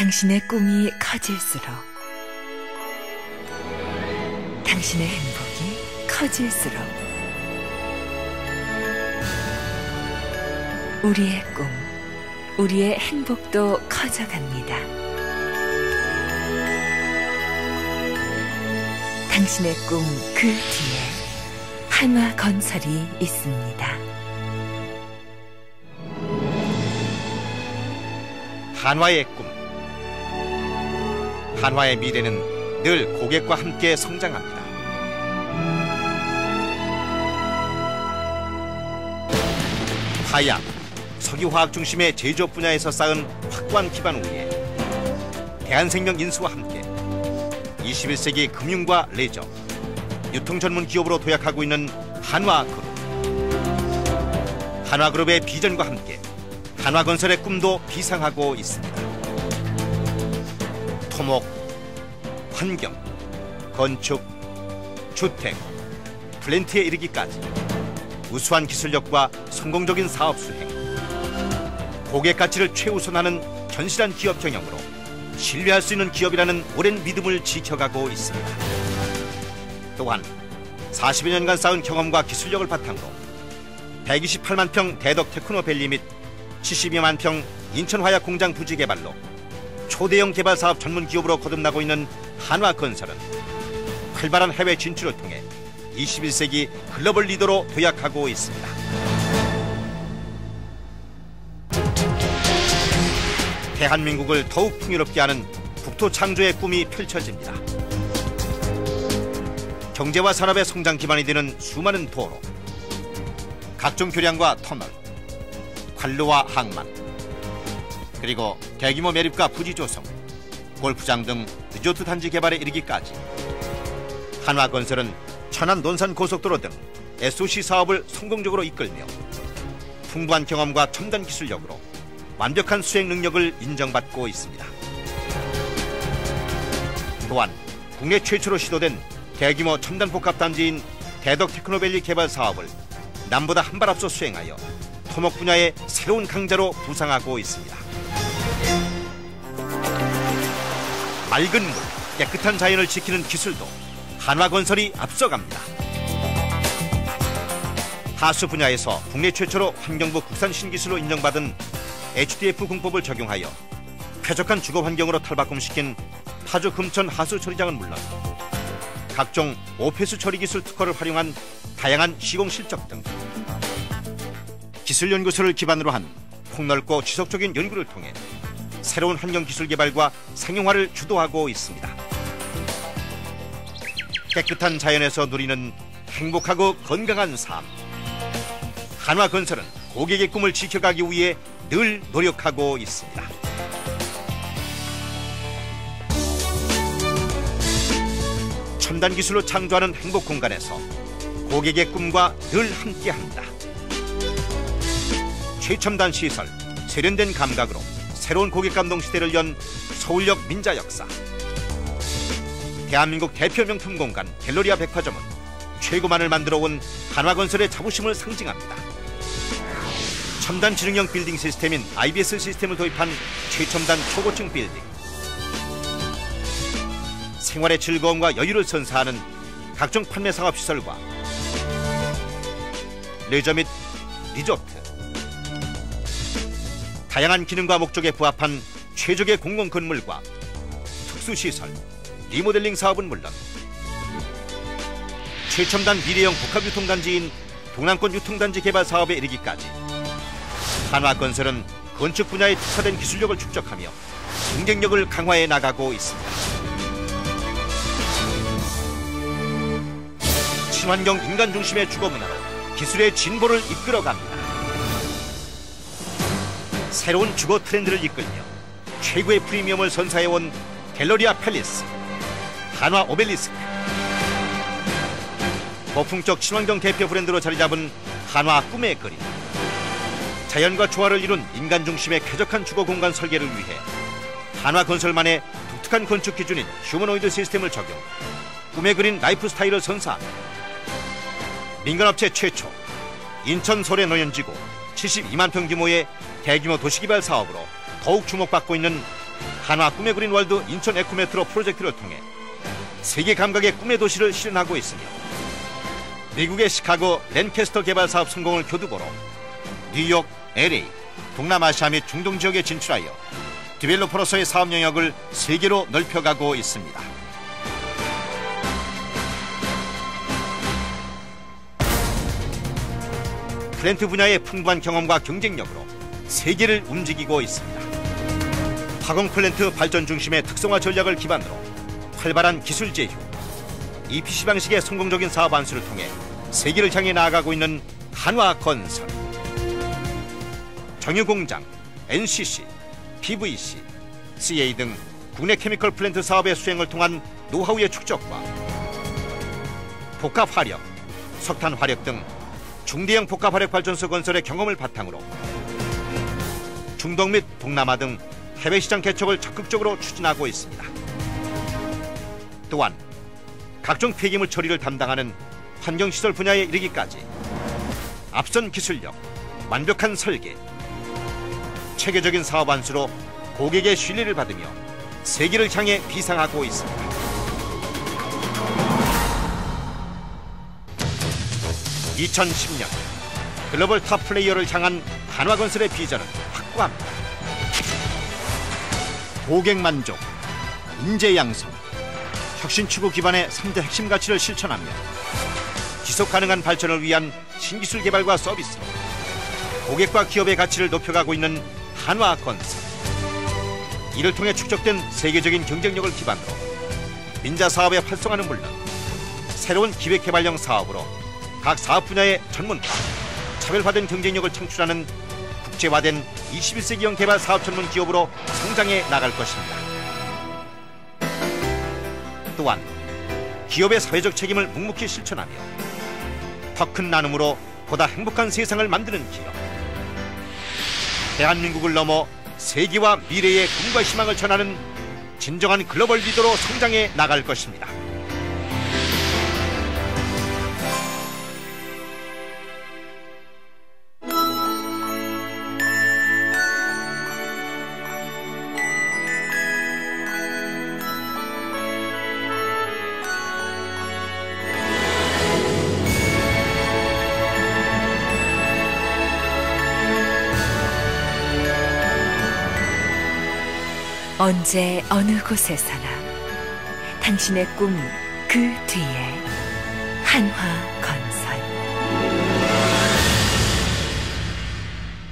당신의 꿈이 커질수록 당신의 행복이 커질수록 우리의 꿈, 우리의 행복도 커져갑니다. 당신의 꿈 그 뒤에 한화 건설이 있습니다. 한화의 꿈. 한화의 미래는 늘 고객과 함께 성장합니다. 화약, 석유화학 중심의 제조업 분야에서 쌓은 확고한 기반 위에 대한생명 인수와 함께 21세기 금융과 레저, 유통 전문 기업으로 도약하고 있는 한화그룹. 한화그룹의 비전과 함께 한화건설의 꿈도 비상하고 있습니다. 토목, 환경, 건축, 주택, 플랜트에 이르기까지 우수한 기술력과 성공적인 사업 수행, 고객 가치를 최우선하는 견실한 기업 경영으로 신뢰할 수 있는 기업이라는 오랜 믿음을 지켜가고 있습니다. 또한 40여 년간 쌓은 경험과 기술력을 바탕으로 128만 평 대덕 테크노밸리 및 72만 평 인천 화약 공장 부지 개발로 초대형 개발 사업 전문 기업으로 거듭나고 있는 한화건설은 활발한 해외 진출을 통해 21세기 글로벌 리더로 도약하고 있습니다. 대한민국을 더욱 풍요롭게 하는 국토 창조의 꿈이 펼쳐집니다. 경제와 산업의 성장 기반이 되는 수많은 도로, 각종 교량과 터널, 관로와 항만, 그리고 대규모 매립과 부지 조성, 골프장 등 리조트 단지 개발에 이르기까지 한화건설은 천안 논산 고속도로 등 SOC 사업을 성공적으로 이끌며 풍부한 경험과 첨단 기술력으로 완벽한 수행 능력을 인정받고 있습니다. 또한 국내 최초로 시도된 대규모 첨단 복합 단지인 대덕 테크노밸리 개발 사업을 남보다 한 발 앞서 수행하여 토목 분야의 새로운 강자로 부상하고 있습니다. 맑은 물, 깨끗한 자연을 지키는 기술도 한화건설이 앞서갑니다. 하수 분야에서 국내 최초로 환경부 국산 신기술로 인정받은 HDF 공법을 적용하여 쾌적한 주거 환경으로 탈바꿈시킨 파주 금천 하수 처리장은 물론 각종 오폐수 처리 기술 특허를 활용한 다양한 시공 실적 등 기술 연구소를 기반으로 한 폭넓고 지속적인 연구를 통해 새로운 환경 기술 개발과 상용화를 주도하고 있습니다. 깨끗한 자연에서 누리는 행복하고 건강한 삶. 한화건설은 고객의 꿈을 지켜가기 위해 늘 노력하고 있습니다. 첨단 기술로 창조하는 행복 공간에서 고객의 꿈과 늘 함께합니다. 최첨단 시설, 세련된 감각으로 새로운 고객 감동 시대를 연 서울역 민자 역사. 대한민국 대표 명품 공간 갤러리아 백화점은 최고만을 만들어 온 한화건설의 자부심을 상징합니다. 첨단 지능형 빌딩 시스템인 IBS 시스템을 도입한 최첨단 초고층 빌딩. 생활의 즐거움과 여유를 선사하는 각종 판매 상업 시설과 레저 및 리조트. 다양한 기능과 목적에 부합한 최적의 공공 건물과 특수 시설, 리모델링 사업은 물론 최첨단 미래형 복합유통단지인 동남권 유통단지 개발 사업에 이르기까지 한화건설은 건축 분야에 특화된 기술력을 축적하며 경쟁력을 강화해 나가고 있습니다. 친환경 인간 중심의 주거 문화로 기술의 진보를 이끌어갑니다. 새로운 주거 트렌드를 이끌며 최고의 프리미엄을 선사해온 갤러리아 팰리스, 한화 오벨리스크, 고풍적 친환경 대표 브랜드로 자리 잡은 한화 꿈의 거리, 자연과 조화를 이룬 인간 중심의 쾌적한 주거 공간 설계를 위해 한화 건설만의 독특한 건축 기준인 휴머노이드 시스템을 적용, 꿈의 그린 라이프 스타일을 선사합니다. 민간업체 최초 인천 소래 노현지구 72만 평 규모의 대규모 도시개발 사업으로 더욱 주목받고 있는 한화 꿈의 그린 월드 인천 에코메트로 프로젝트를 통해 세계 감각의 꿈의 도시를 실현하고 있으며 미국의 시카고 랜캐스터 개발 사업 성공을 교두보로 뉴욕, LA, 동남아시아 및 중동 지역에 진출하여 디벨로퍼로서의 사업 영역을 세계로 넓혀가고 있습니다. 플랜트 분야의 풍부한 경험과 경쟁력으로 세계를 움직이고 있습니다. 화공 플랜트 발전 중심의 특성화 전략을 기반으로 활발한 기술 제휴, EPC 방식의 성공적인 사업 안수를 통해 세계를 향해 나아가고 있는 한화 건설. 정유공장, NCC, PVC, CA 등 국내 케미컬 플랜트 사업의 수행을 통한 노하우의 축적과 복합 화력, 석탄 화력 등 중대형 복합 화력 발전소 건설의 경험을 바탕으로 중동 및 동남아 등 해외 시장 개척을 적극적으로 추진하고 있습니다. 또한 각종 폐기물 처리를 담당하는 환경시설 분야에 이르기까지 앞선 기술력, 완벽한 설계, 체계적인 사업 안수로 고객의 신뢰를 받으며 세계를 향해 비상하고 있습니다. 2010년 글로벌 탑 플레이어를 향한 한화건설의 비전은 확고합니다. 고객 만족, 인재 양성, 혁신 추구 기반의 3대 핵심 가치를 실천하며 지속 가능한 발전을 위한 신기술 개발과 서비스, 고객과 기업의 가치를 높여가고 있는 한화건설. 이를 통해 축적된 세계적인 경쟁력을 기반으로 민자 사업의 활성화는 물론 새로운 기획개발형 사업으로 각 사업 분야의 전문가, 차별화된 경쟁력을 창출하는 국제화된 21세기형 개발 사업 전문 기업으로 성장해 나갈 것입니다. 또한 기업의 사회적 책임을 묵묵히 실천하며 더 큰 나눔으로 보다 행복한 세상을 만드는 기업. 대한민국을 넘어 세계와 미래의 꿈과 희망을 전하는 진정한 글로벌 리더로 성장해 나갈 것입니다. 언제 어느 곳에서나? 당신의 꿈 그 뒤에. 한화